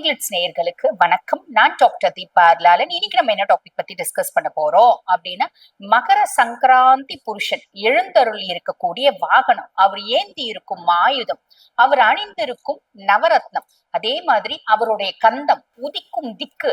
மைக்லிட்ஸ் நேயர்களுக்கு வணக்கம். நான் டாக்டர் தீபா லாலன் இன்னைக்கு நம்ம என்ன டாபிக் பத்தி டிஸ்கஸ் பண்ண போறோம் அப்படின்னா மகர சங்கராந்தி புருஷன் எழுந்தருள் இருக்கக்கூடிய வாகனம். அவர் ஏந்தி இருக்கும் ஆயுதம் அவர் அணிந்திருக்கும் நவரத்னம். அதே மாதிரி அவருடைய கந்தம் உதிக்கும் திக்கு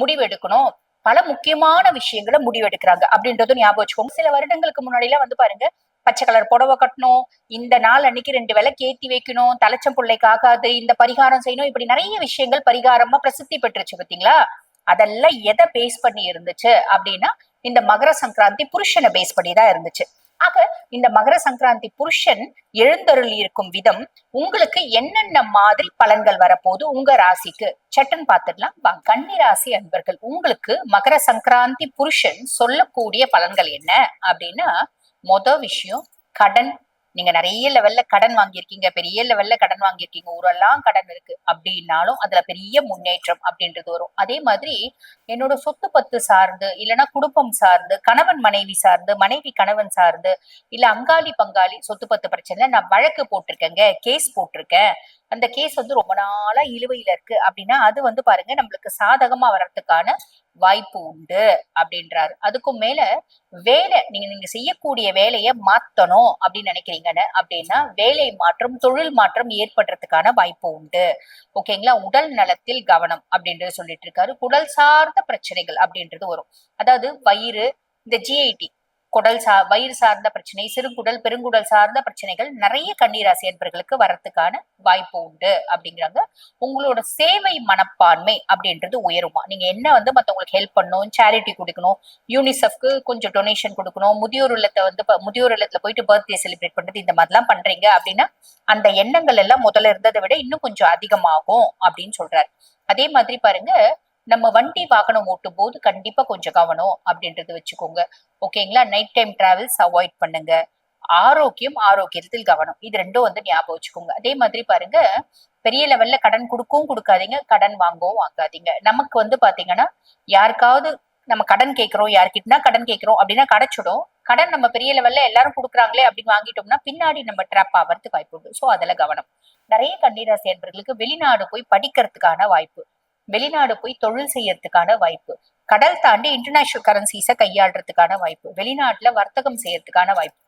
முடிவெடுக்கணும். பல முக்கியமான விஷயங்களை முடிவெடுக்கிறாங்க அப்படின்றதும் ஞாபகம் வச்சுக்கோங்க. சில வருடங்களுக்கு முன்னாடி எல்லாம் வந்து பாருங்க பச்சை கலர் புடவை கட்டணும் இந்த நாள் அன்னைக்கு ரெண்டு வேலை கேத்தி வைக்கணும் தலைச்சம் பிள்ளைக்கு ஆகாது இந்த பரிகாரம் செய்யணும் இப்படி நிறைய விஷயங்கள் பரிகாரமா பிரசித்தி பெற்றுச்சு பாத்தீங்களா? அதெல்லாம் எதை பேஸ் பண்ணி இருந்துச்சு அப்படின்னா இந்த மகர சங்கராந்தி புருஷனை பேஸ் பண்ணி தான் இருந்துச்சு. ஆக இந்த மகர சங்கராந்தி புருஷன் எழுந்தருள் இருக்கும் விதம் உங்களுக்கு என்னென்ன மாதிரி பலன்கள் வரப்போகுது உங்க ராசிக்கு? சட்டன் பார்த்துடலாம் வா கன்னி ராசி அன்பர்கள் உங்களுக்கு மகர சங்கராந்தி புருஷன் சொல்லக்கூடிய பலன்கள் என்ன? அப்படின்னா மொத விஷயம் கடன் நீங்க நிறைய லெவல்ல கடன் வாங்கியிருக்கீங்க பெரிய லெவல்ல கடன் வாங்கியிருக்கீங்க ஊரெல்லாம் கடன் இருக்கு அப்படின்னாலும் அதுல பெரிய முன்னேற்றம் அப்படின்றது வரும். அதே மாதிரி என்னோட சொத்து பத்து சார்ந்து இல்லைன்னா குடும்பம் சார்ந்து கணவன் மனைவி சார்ந்து மனைவி கணவன் சார்ந்து இல்ல அங்காளி பங்காளி சொத்து பத்து பிரச்சனை நான் வழக்கு போட்டிருக்கேங்க கேஸ் போட்டிருக்கேன். அந்த கேஸ் வந்து ரொம்ப நாளா இழுவையில இருக்கு. அப்படின்னா அது வந்து பாருங்க நம்மளுக்கு சாதகமா வர்றதுக்கான வாய்ப்பு உண்டு அப்படின்றாரு. அதுக்கும் மேல வேலை நீங்க நீங்க செய்யக்கூடிய வேலையை மாத்தணும் அப்படின்னு நினைக்கிறீங்கன்னு அப்படின்னா வேலை மாற்றம் தொழில் மாற்றம் ஏற்படுறதுக்கான வாய்ப்பு உண்டு. ஓகேங்களா உடல் நலத்தில் கவனம் அப்படின்றது சொல்லிட்டு இருக்காரு. குடல் சார்ந்த பிரச்சனைகள் அப்படின்றது வரும். அதாவது வயிறு இந்த ஜிஐடி குடல் சா வயிறு சார்ந்த பிரச்சனை சிறுகுடல் பெருங்குடல் சார்ந்த பிரச்சனைகள் நிறைய கண்ணீராசி என்பர்களுக்கு வரத்துக்கான வாய்ப்பு உண்டு அப்படிங்கிறாங்க. உங்களோட சேவை மனப்பான்மை அப்படின்றது உயருமா? நீங்க என்ன வந்து மத்தவங்களுக்கு ஹெல்ப் பண்ணணும் சேரிட்டி கொடுக்கணும் யூனிசெஃப்க்கு கொஞ்சம் டொனேஷன் கொடுக்கணும் முதியோர் இல்லத்தை வந்து முதியோர் இல்லத்துல போயிட்டு பர்த்டே செலிப்ரேட் பண்றது இந்த மாதிரிலாம் பண்றீங்க அப்படின்னா அந்த எண்ணங்கள் எல்லாம் முதல்ல இருந்ததை விட இன்னும் கொஞ்சம் அதிகமாகும் அப்படின்னு சொல்றாரு. அதே மாதிரி பாருங்க நம்ம வண்டி வாகனம் ஓட்டும் போது கண்டிப்பா கொஞ்சம் கவனம் அப்படின்றது வச்சுக்கோங்க. ஓகேங்களா நைட் டைம் டிராவல்ஸ் அவாய்ட் பண்ணுங்க. ஆரோக்கியம் ஆரோக்கியத்தில் கவனம். இது ரெண்டும் வந்து ஞாபகம் வச்சுக்கோங்க. அதே மாதிரி பாருங்க பெரிய லெவல்ல கடன் கொடுக்கவும் கொடுக்காதீங்க கடன் வாங்கவும் வாங்காதீங்க. நமக்கு வந்து பாத்தீங்கன்னா யாருக்காவது நம்ம கடன் கேட்கிறோம் யாருக்கிட்டனா கடன் கேட்கிறோம் அப்படின்னா கிடைச்சிடும். கடன் நம்ம பெரிய லெவல்ல எல்லாரும் கொடுக்குறாங்களே அப்படின்னு வாங்கிட்டோம்னா பின்னாடி நம்ம ட்ராப் ஆகிறதுக்கு வாய்ப்பு உண்டு ஸோ அதில் கவனம். நிறைய கண்ணீராசி என்பர்களுக்கு வெளிநாடு போய் படிக்கிறதுக்கான வாய்ப்பு. வெளிநாடு போய் தொழில் செய்யறதுக்கான வாய்ப்பு. கடல் தாண்டி இன்டர்நேஷனல் கரன்சிஸை கையாளுறதுக்கான வாய்ப்பு. வெளிநாட்டுல வர்த்தகம் செய்யறதுக்கான வாய்ப்பு.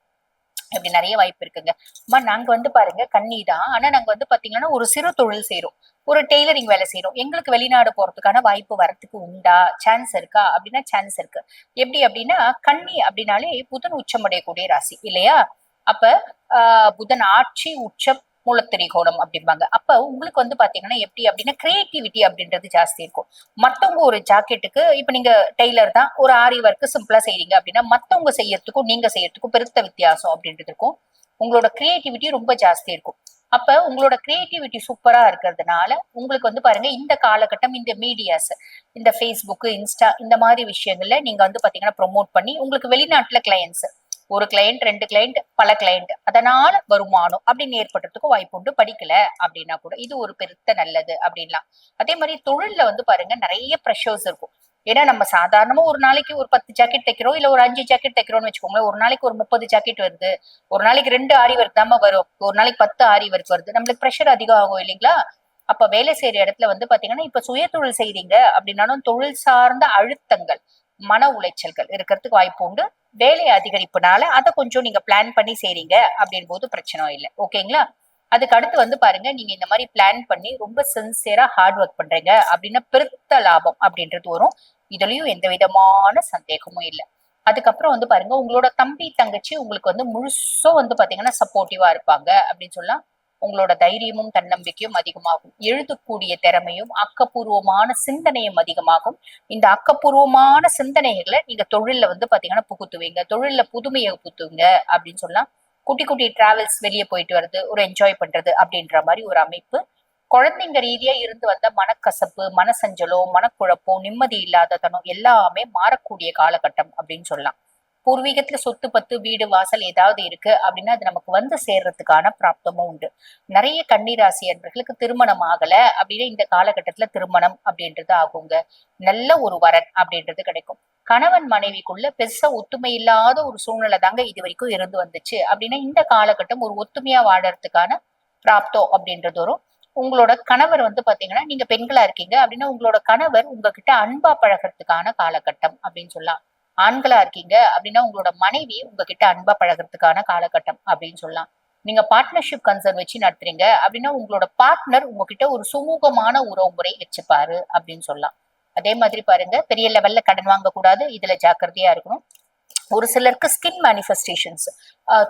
இப்படி நிறைய வாய்ப்பு இருக்குங்க. அம்மா நாங்க வந்து பாருங்க கண்ணி தான் ஆனா நாங்க வந்து பாத்தீங்கன்னா ஒரு சிறு தொழில் செய்யறோம் ஒரு டெய்லரிங் வேலை செய்யறோம் எங்களுக்கு வெளிநாடு போறதுக்கான வாய்ப்பு வரத்துக்கு உண்டா? சான்ஸ் இருக்கா? அப்படின்னா சான்ஸ் இருக்கு. எப்படி அப்படின்னா கண்ணி அப்படின்னாலே புதன் உச்சமடையக்கூடிய ராசி. இல்லையா? அப்ப ஆஹ் புதன் ஆட்சி உச்சம் மூலத்திரிகோணம் அப்படிம்பாங்க. அப்ப உங்களுக்கு வந்து பாத்தீங்கன்னா எப்படி அப்படின்னா கிரியேட்டிவிட்டி அப்படின்றது ஜாஸ்தி இருக்கும். மத்தவங்க ஒரு ஜாக்கெட்டுக்கு இப்ப நீங்க டெய்லர் தான் ஒரு ஆரி ஒர்க் சிம்பிளா செய்யறீங்க அப்படின்னா மத்தவங்க செய்யறதுக்கும் நீங்க செய்யறதுக்கும் பெருத்த வித்தியாசம் அப்படின்றது இருக்கும். உங்களோட கிரியேட்டிவிட்டி ரொம்ப ஜாஸ்தி இருக்கும். அப்ப உங்களோட கிரியேட்டிவிட்டி சூப்பரா இருக்கிறதுனால உங்களுக்கு வந்து பாருங்க இந்த காலகட்டம் இந்த மீடியாஸ் இந்த ஃபேஸ்புக் இன்ஸ்டா இந்த மாதிரி விஷயங்கள்ல நீங்க வந்து பாத்தீங்கன்னா ப்ரோமோட் பண்ணி உங்களுக்கு வெளிநாட்டுல கிளையன்ஸ் ஒரு கிளையண்ட் ரெண்டு கிளையண்ட் பல கிளையண்ட் அதனால வருமானம் அப்படின்னு ஏற்படுறதுக்கு வாய்ப்பு உண்டு. படிக்கல அப்படின்னா கூட இது ஒரு பெருத்த நல்லது அப்படின்லாம். அதே மாதிரி தொழில்ல வந்து பாருங்க நிறைய ப்ரெஷர்ஸ் இருக்கும். ஏன்னா நம்ம சாதாரணமா ஒரு நாளைக்கு ஒரு பத்து ஜாக்கெட் தைக்கிறோம் இல்ல ஒரு அஞ்சு ஜாக்கெட் தைக்கிறோம்னு வச்சுக்கோங்களேன். ஒரு நாளைக்கு ஒரு முப்பது ஜாக்கெட் வருது. ஒரு நாளைக்கு ரெண்டு ஆரி ஒர்க் தாம வரும். ஒரு நாளைக்கு பத்து ஆரி ஒர்க் வருது. நம்மளுக்கு ப்ரெஷர் அதிகம் ஆகும் இல்லைங்களா? அப்ப வேலை செய்யற இடத்துல வந்து பாத்தீங்கன்னா இப்ப சுய தொழில் செய்றீங்க அப்படின்னாலும் தொழில் சார்ந்த அழுத்தங்கள் மன உளைச்சல்கள் இருக்கிறதுக்கு வாய்ப்பு உண்டு. வேலை அதிகரிப்புனால அதை கொஞ்சம் நீங்க பிளான் பண்ணி செய்றீங்க அப்படின் போது பிரச்சனை இல்லை. ஓகேங்களா? அதுக்கு அடுத்து வந்து பாருங்க நீங்க இந்த மாதிரி பிளான் பண்ணி ரொம்ப சின்சியரா ஹார்ட் ஒர்க் பண்றீங்க அப்படின்னா பெருத்த லாபம் அப்படின்றது வரும். இதுலயும் எந்த விதமான சந்தேகமும் இல்லை. அதுக்கப்புறம் வந்து பாருங்க உங்களோட தம்பி தங்கச்சி உங்களுக்கு வந்து முழுசும் வந்து பாத்தீங்கன்னா சப்போர்ட்டிவா இருப்பாங்க அப்படின்னு சொல்லலாம். உங்களோட தைரியமும் தன்னம்பிக்கையும் அதிகமாகும். எழுதக்கூடிய திறமையும் அக்கப்பூர்வமான சிந்தனையும் அதிகமாகும். இந்த அக்கப்பூர்வமான சிந்தனைகளை நீங்க தொழில்ல வந்து பாத்தீங்கன்னா புகுத்துவீங்க. தொழில்ல புதுமையை புத்துவீங்க அப்படின்னு சொல்லலாம் குட்டி குட்டி டிராவல்ஸ் வெளியே போயிட்டு வருது ஒரு என்ஜாய் பண்றது அப்படின்ற மாதிரி ஒரு அமைப்பு. குழந்தைங்க ரீதியா இருந்து வந்த மனக்கசப்பு மனசஞ்சலோ மனக்குழப்பம் நிம்மதி இல்லாத தனம் எல்லாமே மாறக்கூடிய காலகட்டம் அப்படின்னு சொல்லலாம். பூர்வீகத்துல சொத்து பத்து வீடு வாசல் ஏதாவது இருக்கு அப்படின்னா அது நமக்கு வந்து சேர்றதுக்கான பிராப்தமும் உண்டு. நிறைய கன்னிராசி அன்பர்களுக்கு திருமணம் ஆகல அப்படின்னா இந்த காலகட்டத்துல திருமணம் அப்படின்றது ஆகுங்க. நல்ல ஒரு வரன் அப்படின்றது கிடைக்கும். கணவன் மனைவிக்குள்ள பெருசா ஒத்துமை இல்லாத ஒரு சூழ்நிலை தாங்க இது வரைக்கும் இருந்து வந்துச்சு அப்படின்னா இந்த காலகட்டம் ஒரு ஒத்துமையா வாழறதுக்கான பிராப்தம் அப்படின்றது வரும். உங்களோட கணவர் வந்து பாத்தீங்கன்னா நீங்க பெண்களா இருக்கீங்க அப்படின்னா உங்களோட கணவர் உங்ககிட்ட அன்பா பழகிறதுக்கான காலகட்டம் அப்படின்னு சொல்லலாம். ஆண்களா இருக்கீங்க அப்படின்னா உங்களோட மனைவி உங்ககிட்ட அன்பா பழகிறதுக்கான காலகட்டம் அப்படின்னு சொல்லலாம். நீங்க பார்ட்னர்ஷிப் கன்சர்ன் வச்சு நடத்துறீங்க அப்படின்னா உங்களோட பார்ட்னர் உங்ககிட்ட ஒரு சுமூகமான உறவு முறை வச்சுப்பாரு அப்படின்னு சொல்லலாம். அதே மாதிரி பாருங்க பெரிய லெவல்ல கடன் வாங்க கூடாது இதுல ஜாக்கிரதையா இருக்கணும். ஒரு சிலருக்கு ஸ்கின் மேனிஃபெஸ்டேஷன்ஸ்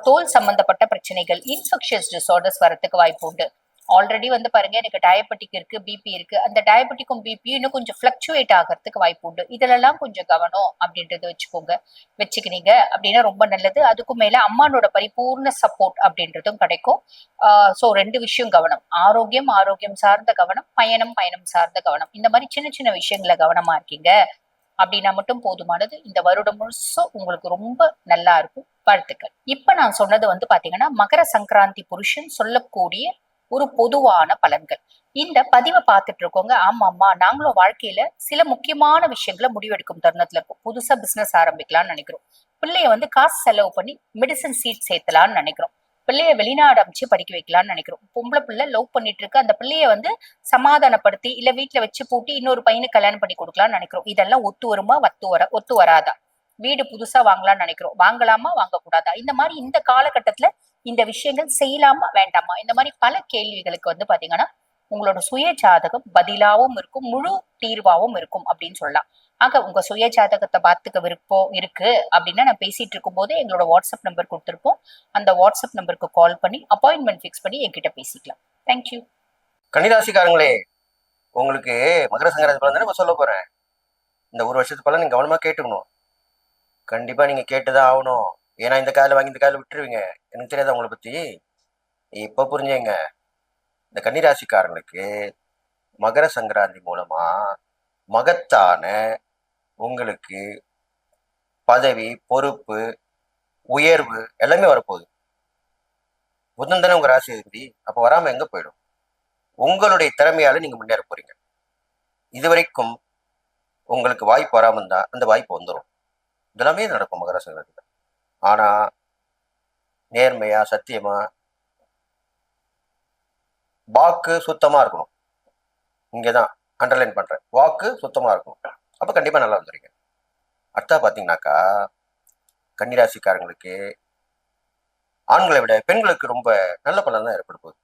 தோல் சம்பந்தப்பட்ட பிரச்சனைகள் இன்ஃபெக்ஷன்ஸ் டிசார்டர்ஸ் வரத்துக்கு வாய்ப்பு உண்டு. ஆல்ரெடி வந்து பாருங்க எனக்கு டயபெட்டிக் இருக்கு பிபி இருக்கு. அந்த டயபெட்டிக்கும் பிபி இன்னும் கொஞ்சம் ஃபிளக்சுவேட் ஆகிறதுக்கு வாய்ப்பு உண்டு. இதுலெல்லாம் கொஞ்சம் கவனம் அப்படின்றத வச்சுக்கோங்க வச்சுக்கினீங்க அப்படின்னா ரொம்ப நல்லது. அதுக்கும் மேல அம்மானோட பரிபூர்ண சப்போர்ட் அப்படின்றதும் கிடைக்கும். ஸோ ரெண்டு விஷயம் கவனம். ஆரோக்கியம் ஆரோக்கியம் சார்ந்த கவனம் பயணம் பயணம் சார்ந்த கவனம். இந்த மாதிரி சின்ன சின்ன விஷயங்கள கவனமா இருக்கீங்க அப்படின்னா மட்டும் போதுமானது. இந்த வருடம் முழுசும் உங்களுக்கு ரொம்ப நல்லா இருக்கும். வாழ்த்துக்கள். இப்ப நான் சொன்னது வந்து பாத்தீங்கன்னா மகர சங்கராந்தி புருஷன் சொல்லக்கூடிய ஒரு பொதுவான பலன்கள். இந்த பதிவை பார்த்துட்டு இருக்கோங்க. ஆமாம்மா நாங்களும் வாழ்க்கையில சில முக்கியமான விஷயங்களை முடிவெடுக்கும் தருணத்துல இருக்கோம். புதுசா பிசினஸ் ஆரம்பிக்கலாம்னு நினைக்கிறோம். பிள்ளைய வந்து காசு செலவு பண்ணி மெடிசன் சீட் சேர்த்தலாம்னு நினைக்கிறோம். பிள்ளைய வெளிநாடு அமைச்சு படிக்க வைக்கலாம்னு நினைக்கிறோம். பொம்பளை பிள்ளை லவ் பண்ணிட்டு இருக்கு. அந்த பிள்ளைய வந்து சமாதானப்படுத்தி இல்ல வீட்டுல வச்சு பூட்டி இன்னொரு பையனுக்கு கல்யாணம் பண்ணி கொடுக்கலாம்னு நினைக்கிறோம். இதெல்லாம் ஒத்து வருமா வத்து வர ஒத்து வராதா? வீடு புதுசா வாங்கலாம்னு நினைக்கிறோம். வாங்கலாமா வாங்கக்கூடாதா? இந்த மாதிரி இந்த காலகட்டத்துல இந்த விஷயங்கள் செய்யலாமா வேண்டாமா? இந்த மாதிரி பல கேள்விகளுக்கு வந்து பாத்தீங்கன்னா உங்களோட சுய ஜாதகம் பதிலாவும் இருக்கும் முழு தீர்வாவும் இருக்கும் அப்படின்னு சொல்லலாம். ஆக உங்க சுய ஜாதகத்தை பார்த்துக்க விருப்பம் இருக்கு அப்படின்னா நான் பேசிட்டு இருக்கும் போது எங்களோட வாட்ஸ்அப் நம்பர் கொடுத்துருப்போம். அந்த வாட்ஸ்அப் நம்பருக்கு கால் பண்ணி அப்பாயின்மெண்ட் ஃபிக்ஸ் பண்ணி என்கிட்ட பேசிக்கலாம். தேங்க்யூ கன்னிராசிக்காரங்களே உங்களுக்கு மகர சங்கராந்தி பலன் தானே சொல்ல போறேன்? இந்த ஒரு வருஷத்து பலன் நீங்க கவனமா கேட்டுக்கணும். கண்டிப்பா நீங்க கேட்டுதான் ஆகணும். ஏன்னா இந்த காதில் வாங்கி இந்த காதில் விட்டுருவீங்க. எனக்கு தெரியாது உங்களை பற்றி இப்போ புரிஞ்சுங்க. இந்த கன்னிராசிக்காரங்களுக்கு மகர சங்கராந்தி மூலமாக மகத்தான உங்களுக்கு பதவி பொறுப்பு உயர்வு எல்லாமே வரப்போகுது. புதன் தானே உங்கள் ராசி இருந்து அப்போ வராமல் எங்கே போயிடும்? உங்களுடைய திறமையால் நீங்கள் முன்னேற இது இதுவரைக்கும் உங்களுக்கு வாய்ப்பு வராமல் இருந்தால் அந்த வாய்ப்பு வந்துடும் இதெல்லாமே நடக்கும் மகர சங்கராந்தியில் ஆனால் நேர்மையாக சத்தியமாக வாக்கு சுத்தமாக இருக்கணும். இங்கே தான் அண்டர்லைன் பண்ணுறேன் வாக்கு சுத்தமாக இருக்கணும். அப்போ கண்டிப்பாக நல்லா வந்துடுங்க அடுத்தா பார்த்தீங்கன்னாக்கா கன்னிராசிக்காரங்களுக்கு ஆண்களை விட பெண்களுக்கு ரொம்ப நல்ல பலன் தான் ஏற்பட போகுது.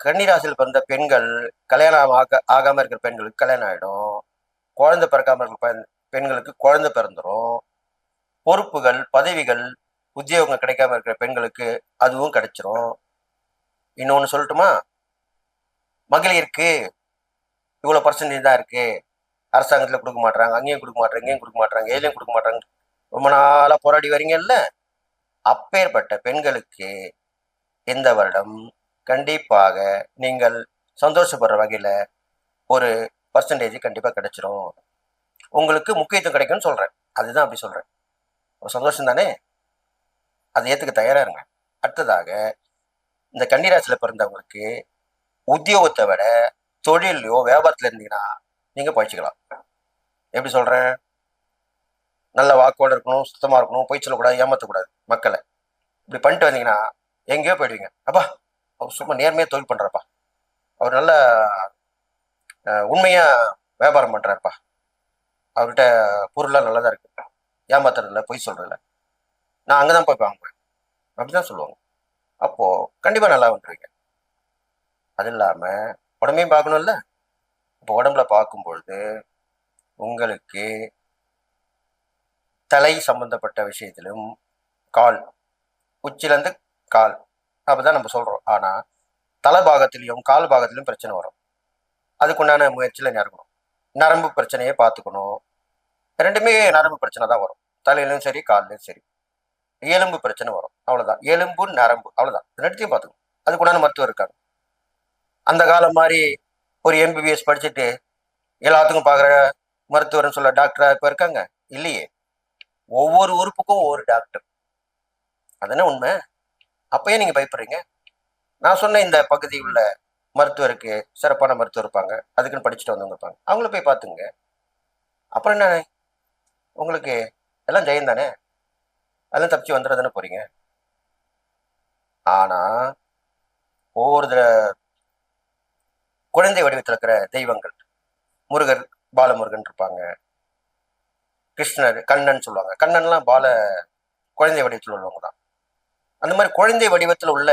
கன்னிராசியில் பிறந்த பெண்கள் கல்யாணம் ஆக ஆகாமல் இருக்கிற பெண்களுக்கு கல்யாணம் ஆகிடும் குழந்தை பிறக்காமல் இருக்கிற பெண்களுக்கு குழந்தை பிறந்துடும் பொறுப்புகள் பதவிகள் உத்தியோகம் கிடைக்காம இருக்கிற பெண்களுக்கு அதுவும் கிடைச்சிரும். இன்னொன்று சொல்லட்டுமா? மகளிருக்கு இவ்வளோ பர்சன்டேஜ் தான் இருக்கு. அரசாங்கத்தில் கொடுக்க மாட்டாங்க அங்கேயும் கொடுக்க மாட்டாங்க இங்கேயும் கொடுக்க மாட்டாங்க எதுலையும் கொடுக்க மாட்டாங்க ரொம்ப நாளாக போராடி வரீங்கல்ல? அப்பேற்பட்ட பெண்களுக்கு இந்த வருடம் கண்டிப்பாக நீங்கள் சந்தோஷப்படுற வகையில் ஒரு பர்சன்டேஜ் கண்டிப்பாக கிடைச்சிரும். உங்களுக்கு முக்கியத்துவம் கிடைக்கும்னு சொல்கிறேன் அதுதான் அப்படி சொல்கிறேன் ஒரு சந்தோஷம் தானே அதை ஏற்றுக்க தயாராக இருங்க. அடுத்ததாக இந்த கன்னிராசியில் பிறந்தவங்களுக்கு உத்தியோகத்தை விட தொழிலையோ வியாபாரத்தில் இருந்தீங்கன்னா நீங்கள் பழிச்சுக்கலாம் எப்படி சொல்கிறேன் நல்ல வாக்கோடு இருக்கணும் சுத்தமாக இருக்கணும் போய் சொல்லக்கூடாது ஏமாற்றக்கூடாது மக்களை. இப்படி பண்ணிட்டு வந்தீங்கன்னா எங்கேயோ போயிடுவீங்க. அப்பா அவர் சும்மா நேர்மையாக தொழில் பண்ணுறப்பா அவர் நல்ல உண்மையாக வியாபாரம் பண்ணுறாருப்பா அவர்கிட்ட பொருள்லாம் நல்லதாக இருக்குது ஏமாத்துறதில்ல பொய் சொல்றதில்ல நான் அங்கதான் போய் வாங்குவேன். அப்படிதான் சொல்லுவாங்க. அப்போ கண்டிப்பா நல்லா வந்துருவீங்க. அது இல்லாம உடம்பையும் பார்க்கணும்ல? இப்போ உடம்புல பார்க்கும் பொழுது உங்களுக்கு தலை சம்பந்தப்பட்ட விஷயத்திலும் கால் உச்சிலேருந்து கால் அப்படிதான் நம்ம சொல்றோம். ஆனா தலை பாகத்திலையும் கால் பாகத்திலையும் பிரச்சனை வரும். அதுக்குண்டான முயற்சியில் இறங்கணும். நரம்பு பிரச்சனையை பார்த்துக்கணும். ரெண்டுமே நரம்பு பிரச்சனை தான் வரும். தலையிலும் சரி கால்லையும் சரி. எலும்பு பிரச்சனை வரும். அவ்வளோதான் எலும்பு நரம்பு அவ்வளோதான் ரெண்டுத்தையும் பார்த்துக்கணும். அதுக்குண்டான மருத்துவர் இருக்காங்க அந்த காலம் மாதிரி ஒரு எம்பிபிஎஸ் படிச்சுட்டு எல்லாத்துக்கும் பார்க்குற மருத்துவர்னு சொல்ல டாக்டராக இப்போ இருக்காங்க? இல்லையே. ஒவ்வொரு உறுப்புக்கும் ஒவ்வொரு டாக்டர். அதுதானே உண்மை? அப்பயே நீங்கள் பயப்படுறீங்க. நான் சொன்ன இந்த பகுதி உள்ள மருத்துவருக்கு சிறப்பான மருத்துவர் இருப்பாங்க. அதுக்குன்னு படிச்சுட்டு வந்தவங்க இருப்பாங்க. அவங்கள போய் பார்த்துங்க அப்புறம் என்ன? உங்களுக்கு எல்லாம் ஜெயம் தானே? அதெல்லாம் தப்பிச்சு வந்துட தானே போறீங்க? ஆனா ஒவ்வொரு குழந்தை வடிவத்தில் இருக்கிற தெய்வங்கள் முருகர் பாலமுருகன் இருப்பாங்க. கிருஷ்ணர் கண்ணன் சொல்லுவாங்க. கண்ணன்லாம் பால குழந்தை வடிவத்தில் உள்ளவங்க தான். அந்த மாதிரி குழந்தை வடிவத்தில் உள்ள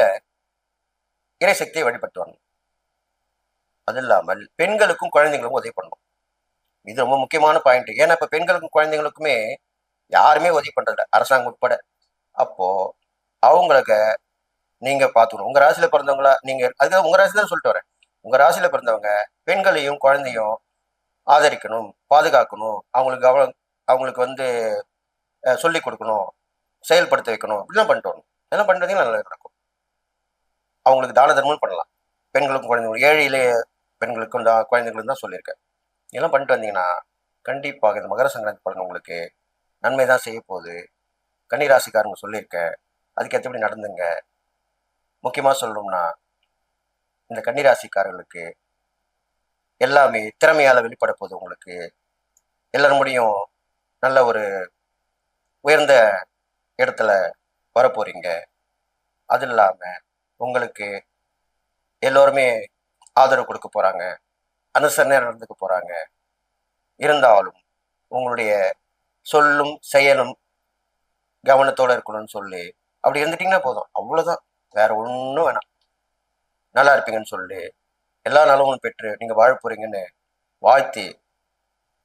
இறைசக்தியை வழிபட்டு வரணும் அது இல்லாமல் பெண்களுக்கும் குழந்தைங்களுக்கும் உதவி பண்ணணும். இது ரொம்ப முக்கியமான பாயிண்ட் ஏன்னா இப்ப பெண்களுக்கும் குழந்தைங்களுக்குமே யாருமே உதவி பண்ணுறதில்ல அரசாங்கம் உட்பட. அப்போ அவங்களுக்கு நீங்க பார்த்துக்கணும். உங்க ராசியில பிறந்தவங்களா நீங்க அதுக்காக உங்க ராசி தான் சொல்லிட்டு வரேன். உங்க ராசியில பிறந்தவங்க பெண்களையும் குழந்தையும் ஆதரிக்கணும் பாதுகாக்கணும். அவங்களுக்கு அவ அவங்களுக்கு வந்து சொல்லிக் கொடுக்கணும் செயல்படுத்த வைக்கணும். இப்படிலாம் பண்ணிட்டு வரணும். இதெல்லாம் பண்ணுறதுக்கு நல்லா நடக்கும். அவங்களுக்கு தான தர்மம் பண்ணலாம். பெண்களுக்கும் குழந்தைங்களுக்கும் ஏழையிலே பெண்களுக்கும் தான் குழந்தைங்களுக்கும் தான் சொல்லியிருக்கேன். இதெல்லாம் பண்ணிட்டு வந்தீங்கன்னா கண்டிப்பாக இந்த மகர சங்கராந்தி பலன் உங்களுக்கு நன்மை தான் செய்ய போகுது. கன்னிராசிக்காரங்க சொல்லியிருக்கேன் அதுக்கு ஏற்றபடி நடந்துங்க. முக்கியமாக சொல்லணும்னா இந்த கன்னிராசிக்காரர்களுக்கு எல்லாமே திறமையால் வெளிப்பட போகுது உங்களுக்கு. எல்லாரும் முடியும் நல்ல ஒரு உயர்ந்த இடத்துல வரப்போகிறீங்க அது இல்லாமல் உங்களுக்கு எல்லோருமே ஆதரவு கொடுக்க போகிறாங்க அனுசரணையாக நடந்துக்க போறாங்க. இருந்தாலும் உங்களுடைய சொல்லும் செயலும் கவனத்தோட இருக்கணும்னு சொல்லி அப்படி இருந்துட்டீங்கன்னா போதும். அவ்வளவுதான். வேற ஒன்றும் வேணாம். நல்லா இருப்பீங்கன்னு சொல்லி எல்லா நலவும் பெற்று நீங்க வாழ போறீங்கன்னு வாழ்த்தி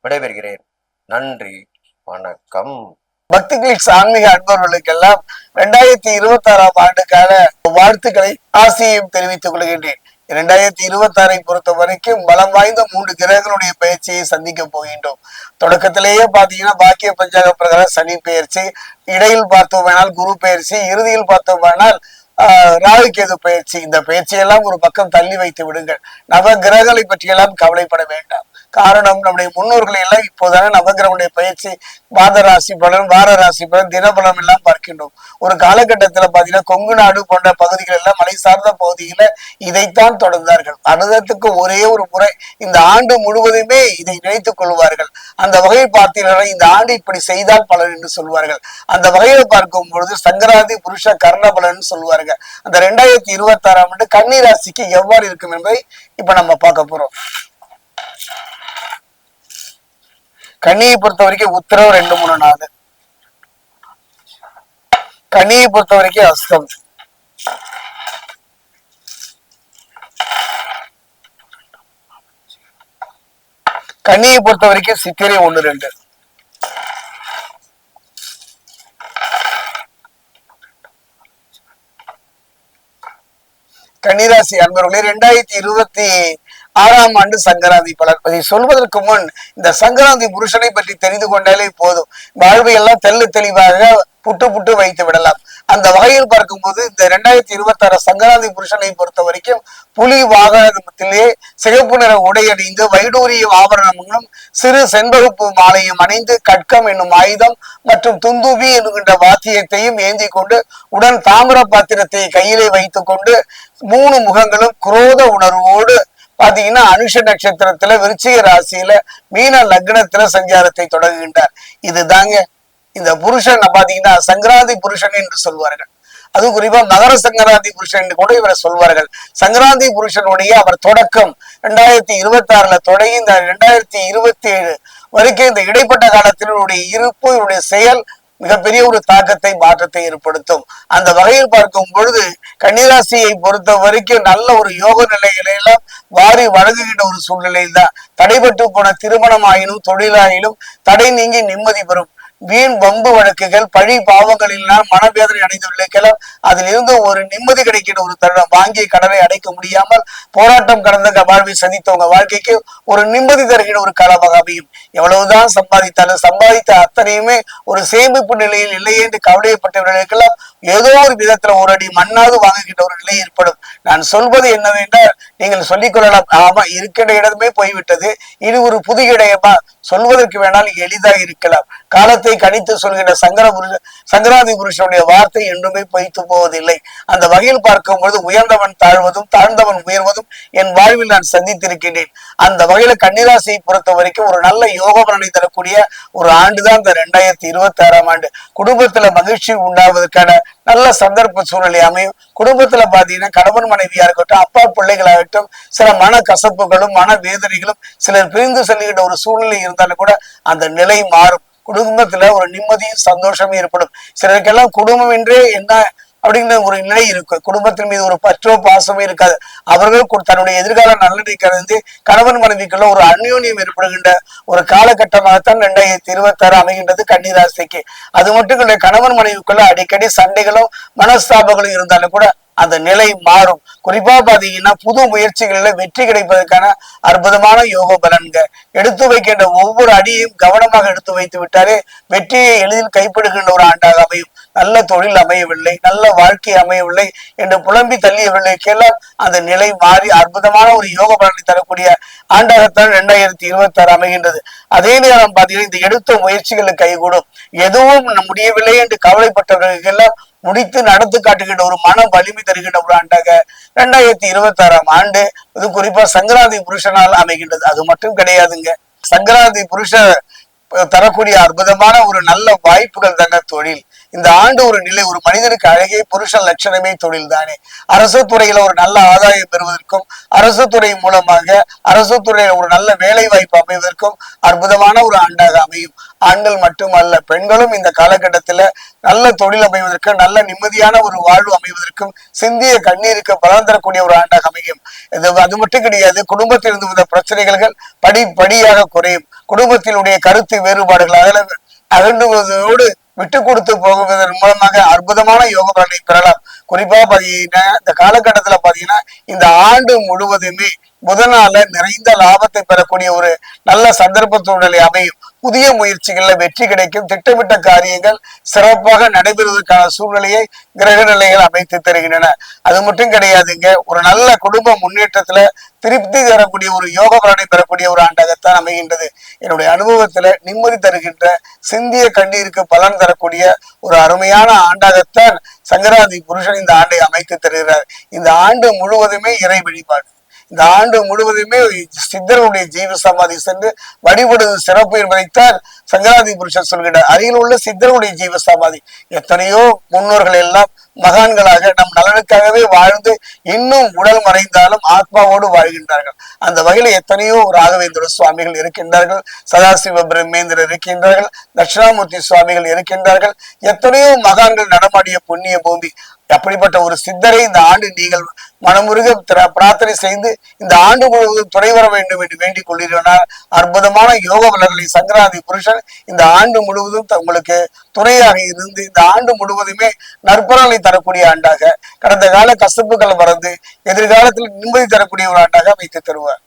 விடைபெறுகிறேன். நன்றி. வணக்கம். பக்தி கிளிக்ஸ் ஆன்மீக அன்பர்களுக்கெல்லாம் ரெண்டாயிரத்தி இருபத்தி ஆறாம் ஆண்டுக்கான வாழ்த்துக்களை ஆசையையும் தெரிவித்துக் கொள்கின்றேன். இரண்டாயிரத்தி இருபத்தி ஆறை பொறுத்த வரைக்கும் பலம் வாய்ந்த மூன்று கிரகங்களுடைய பயிற்சியை சந்திக்க போகின்றோம். தொடக்கத்திலேயே பாத்தீங்கன்னா பாக்கிய பஞ்சாங்க பிரகாரம் சனி பயிற்சி இடையில் பார்த்தோமானால் குரு பயிற்சி இறுதியில் பார்த்தோமானால் ஆஹ் ராகு கேது பயிற்சி. இந்த பயிற்சியெல்லாம் ஒரு பக்கம் தள்ளி வைத்து விடுங்கள். நவ கிரகங்களை பற்றியெல்லாம் கவலைப்பட வேண்டாம். காரணம் நம்முடைய முன்னோர்களை எல்லாம் இப்போதான நவகிரகனுடைய பயிற்சி மாத ராசி பலன் வார ராசி பலன் தினபலம் எல்லாம் பார்க்கின்றோம். ஒரு காலகட்டத்துல பாத்தீங்கன்னா கொங்கு நாடு போன்ற பகுதிகள் எல்லாம் மலை சார்ந்த பகுதியில இதைத்தான் தொடர்ந்தார்கள். அனுதத்துக்கு ஒரே ஒரு முறை இந்த ஆண்டு முழுவதுமே இதை நினைத்துக் கொள்வார்கள். அந்த வகையை பார்த்தீங்கன்னா இந்த ஆண்டு இப்படி செய்தால் பலன் என்று சொல்வார்கள். அந்த வகையில பார்க்கும் பொழுது சங்கராதி புருஷ கர்ண பலன் சொல்வார்கள். அந்த ரெண்டாயிரத்தி இருபத்தி ஆறாம் ஆண்டு கன்னி ராசிக்கு எவ்வாறு இருக்கும் என்பதை இப்ப நம்ம பார்க்க போறோம். கன்னியை பொறுத்த வரைக்கும் உத்தரவு ரெண்டு மூணு நாலு. கன்னியை பொறுத்த வரைக்கும் அஸ்தம். கன்னியை பொறுத்த வரைக்கும் சித்திரை ஒண்ணு ரெண்டு. கன்னிராசி அன்பர்களே ரெண்டாயிரத்தி இருபத்தி ஆறாம் ஆண்டு சங்கராந்தி பலர் சொல்வதற்கு முன் இந்த சங்கராந்தி புருஷனை பற்றி தெரிந்து கொண்டாலே போதும். வாழ்வை எல்லாம் தெள்ளு தெளிவாக புட்டு புட்டு வைத்து விடலாம். அந்த வகையில் பார்க்கும்போது இந்த ரெண்டாயிரத்தி இருபத்தி ஆறு சங்கராந்தி புருஷனை பொறுத்த வரைக்கும் புலி வாகனத்திலே சிகப்பு நிற உடை அணிந்து வைடூரிய ஆபரணங்களும் சிறு செண்பகுப்பு மாலையும் அணிந்து கட்கம் என்னும் ஆயுதம் மற்றும் துந்துபி என்கின்ற வாத்தியத்தையும் ஏந்தி கொண்டு உடன் தாமிர பாத்திரத்தை கையிலே வைத்துக் கொண்டு மூணு முகங்களும் குரோத உணர்வோடு பாத்தீங்கன்னா அனுஷ நட்சத்திரத்துல விருச்சிக ராசியில மீன லக்னத்துல சஞ்சாரத்தை தொடங்குகின்றார். இதுதாங்க. இந்த புருஷன் பாத்தீங்கன்னா சங்கராந்தி புருஷன் என்று சொல்வார்கள். அது குறிப்பா மகர சங்கராந்தி புருஷன் என்று கூட இவரை சொல்வார்கள். சங்கராந்தி புருஷனுடைய அவர் தொடக்கம் ரெண்டாயிரத்தி இருபத்தி ஆறுல தொடங்கி இந்த ரெண்டாயிரத்தி இருபத்தி ஏழு வரைக்கும் இந்த இடைப்பட்ட காலத்தினுடைய இருப்பு இவருடைய செயல் மிகப்பெரிய ஒரு தாக்கத்தை மாற்றத்தை ஏற்படுத்தும். அந்த வகையில் பார்க்கும் பொழுது கன்னிராசியை பொறுத்த வரைக்கும் நல்ல ஒரு யோக நிலைகளை வாரி வழங்குகின்ற ஒரு சூழ்நிலையில் தான் தடைபட்டு போன திருமணம் ஆயினும் தொழிலாயினும் தடை நீங்கி நிம்மதி பெறும். வீண் வம்பு வழக்குகள் பழி பாவங்களினால் மனவேதனை அடைந்தவர்களுக்கெல்லாம் அதில் இருந்து ஒரு நிம்மதி கிடைக்கிற ஒரு தருணம். வாங்கிய கடனை அடைக்க முடியாமல் போராட்டம் கடந்த வாழ்வை சந்தித்தவங்க வாழ்க்கைக்கு ஒரு நிம்மதி தருகிற ஒரு காலமாக அமையும். எவ்வளவுதான் சம்பாதித்தாலும் சம்பாதித்த அத்தனையுமே ஒரு சேமிப்பு நிலையில் இல்லை என்று கவலைப்பட்டவர்களுக்கெல்லாம் ஏதோ ஒரு விதத்துல ஒரு அடி மண்ணாவது வாங்குகின்ற ஒரு நிலை ஏற்படும். நான் சொல்வது என்னவென்றால் நீங்கள் சொல்லிக் கொள்ளலாம். ஆமா இருக்கின்ற இடமே போய்விட்டது. இது ஒரு புதிய இடமா சொல்வதற்கு வேணால் எளிதாக இருக்கலாம். காலத்தை கணித்து சொல்கின்ற சங்கர புருஷ சங்கராதி புருஷனுடைய வார்த்தை என்றுமே பொய்த்து போவதில்லை. அந்த வகையில் பார்க்கும் பொழுது உயர்ந்தவன் தாழ்வதும் தாழ்ந்தவன் உயர்வதும் என் வாழ்வில் நான் சந்தித்திருக்கின்றேன். அந்த வகையில கன்னிராசியை பொறுத்த வரைக்கும் ஒரு நல்ல யோக பலனை தரக்கூடிய ஒரு ஆண்டுதான் இந்த ரெண்டாயிரத்தி இருபத்தி ஆறாம் ஆண்டு. குடும்பத்துல மகிழ்ச்சி உண்டாவதற்கான நல்ல சந்தர்ப்ப சூழ்நிலை அமையும். குடும்பத்துல பாத்தீங்கன்னா கணவன் மனைவியா இருக்கட்டும் அப்பா பிள்ளைகளாகட்டும் சில மன கசப்புகளும் மன வேதனைகளும் சிலர் பிரிந்து செல்கின்ற ஒரு சூழ்நிலை இருந்தாலும் கூட அந்த நிலை மாறும். குடும்பத்துல ஒரு நிம்மதியும் சந்தோஷமும் ஏற்படும். சிலருக்கெல்லாம் குடும்பம் என்றே என்ன அப்படிங்கிற ஒரு நிலை இருக்கும் குடும்பத்தின் மீது ஒரு பற்றோ பாசமோ இருக்காது. அவர்கள் தன்னுடைய எதிர்கால நலனை வந்து கணவன் மனைவிக்குள்ள ஒரு அந்யோன்யம் ஏற்படுகின்ற ஒரு காலகட்டமாகத்தான் ரெண்டாயிரத்தி இருபத்தாறு அமைகின்றது கன்னிராசிக்கு. அது மட்டும் இல்லை கணவன் மனைவிக்குள்ள அடிக்கடி சண்டைகளும் மனஸ்தாபங்களும் இருந்தாலும் கூட அந்த நிலை மாறும். குறிப்பா பாத்தீங்கன்னா புது முயற்சிகள்ல வெற்றி கிடைப்பதற்கான அற்புதமான யோக பலன்க எடுத்து வைக்கின்ற ஒவ்வொரு அடியையும் கவனமாக எடுத்து வைத்து விட்டாலே வெற்றியை எளிதில் கைப்படுகின்ற ஒரு ஆண்டாக அமையும். நல்ல தொழில் அமையவில்லை நல்ல வாழ்க்கை அமையவில்லை என்று புலம்பி தள்ளியவர்களுக்கெல்லாம் அந்த நிலை மாறி அற்புதமான ஒரு யோக பலனை தரக்கூடிய ஆண்டாகத்தான் ரெண்டாயிரத்தி இருபத்தி ஆறு அமைகின்றது. அதே நேரம் பாத்தீங்கன்னா இந்த எடுத்த முயற்சிகளுக்கு கைகூடும். எதுவும் முடியவில்லை என்று கவலைப்பட்டவர்களுக்கெல்லாம் முடித்து நடத்து காட்டுகின்ற ஒரு மன வலிமை தருகின்ற ஒரு ஆண்டாக ரெண்டாயிரத்தி இருபத்தி ஆறாம் ஆண்டு இது குறிப்பா சங்கராந்தி புருஷனால் அமைகின்றது. அது மட்டும் கிடையாதுங்க. சங்கராந்தி புருஷ தரக்கூடிய அற்புதமான ஒரு நல்ல வாய்ப்புகள் தாங்க தொழில். இந்த ஆண்டு ஒரு நிலை ஒரு மனிதனுக்கு அழகே புருஷ லட்சணமே தொழில் தானே அரசு துறையில ஒரு நல்ல ஆதாயம் பெறுவதற்கும் அரசு துறை மூலமாக அரசு துறையில ஒரு நல்ல வேலை வாய்ப்பு அமைவதற்கும் அற்புதமான ஒரு ஆண்டாக அமையும். ஆண்கள் மட்டுமல்ல பெண்களும் இந்த காலகட்டத்துல நல்ல தொழில் அமைவதற்கு நல்ல நிம்மதியான ஒரு வாழ்வு அமைவதற்கும் சிந்திய கண்ணீருக்கு பலன் தரக்கூடிய ஒரு ஆண்டாக அமையும். இது அது மட்டும் கிடையாது குடும்பத்தில் இருந்து வந்த பிரச்சனைகள் படி படியாக குறையும். குடும்பத்தினுடைய கருத்து வேறுபாடுகள் அதில் அகண்டுவதோடு விட்டு கொடுத்து போகுவதன் மூலமாக அற்புதமான யோக பலனை பெறலாம். குறிப்பா பாத்தீங்கன்னா இந்த காலகட்டத்துல பாத்தீங்கன்னா இந்த ஆண்டு முழுவதுமே புதனால நிறைந்த லாபத்தை பெறக்கூடிய ஒரு நல்ல சந்தர்ப்ப சூழ்நிலை அமையும். புதிய முயற்சிகள்ல வெற்றி கிடைக்கும். திட்டமிட்ட காரியங்கள் சிறப்பாக நடைபெறுவதற்கான சூழ்நிலையை கிரக நிலைகள் அமைத்து தருகின்றன. அது மட்டும் கிடையாதுங்க ஒரு நல்ல குடும்ப முன்னேற்றத்துல திருப்தி தரக்கூடிய ஒரு யோக பலனை பெறக்கூடிய ஒரு ஆண்டாகத்தான் அமைகின்றது. என்னுடைய அனுபவத்துல நிம்மதி தருகின்ற சிந்திய கண்ணீருக்கு பலன் தரக்கூடிய ஒரு அருமையான ஆண்டாகத்தான் சங்கராதி புருஷன் இந்த ஆண்டை அமைத்து தருகிறார். இந்த ஆண்டு முழுவதுமே இறை வழிபாடு. இந்த ஆண்டு முழுவதுமே சித்தருடைய ஜீவ சமாதி சென்று வழிபடுவது சிறப்பு என்பதைத்தான் சங்கராதி புருஷன் சொல்கிறார் அருகில் உள்ள சித்தருடைய ஜீவ சமாதி. எத்தனையோ முன்னோர்கள் எல்லாம் மகான்களாக நம் நலனுக்காகவே வாழ்ந்து இன்னும் உடல் மறைந்தாலும் ஆத்மாவோடு வாழ்கின்றார்கள். அந்த வகையில் எத்தனையோ ராகவேந்திர சுவாமிகள் இருக்கின்றார்கள் சதாசிவ பிரம்மேந்திரர் இருக்கின்றார்கள் தட்சிணாமூர்த்தி சுவாமிகள் இருக்கின்றார்கள். எத்தனையோ மகான்கள் நடமாடிய புண்ணிய பூமி அப்படிப்பட்ட ஒரு சித்தரை இந்த ஆண்டு நீங்கள் மனமுருக பிரார்த்தனை செய்து இந்த ஆண்டு முழுவதும் துணை வர வேண்டும் என்று வேண்டிக் கொள்கிறார் அற்புதமான யோக வளர்களை சங்கராதி புருஷன் இந்த ஆண்டு முழுவதும் உங்களுக்கு துணையாக இருந்து இந்த ஆண்டு முழுவதுமே நற்பலனை தரக்கூடிய ஆண்டாக கடந்த கால கசப்புகள் மறந்து எதிர்காலத்தில் நிம்மதி தரக்கூடிய ஒரு ஆண்டாக வைத்து தருவார்.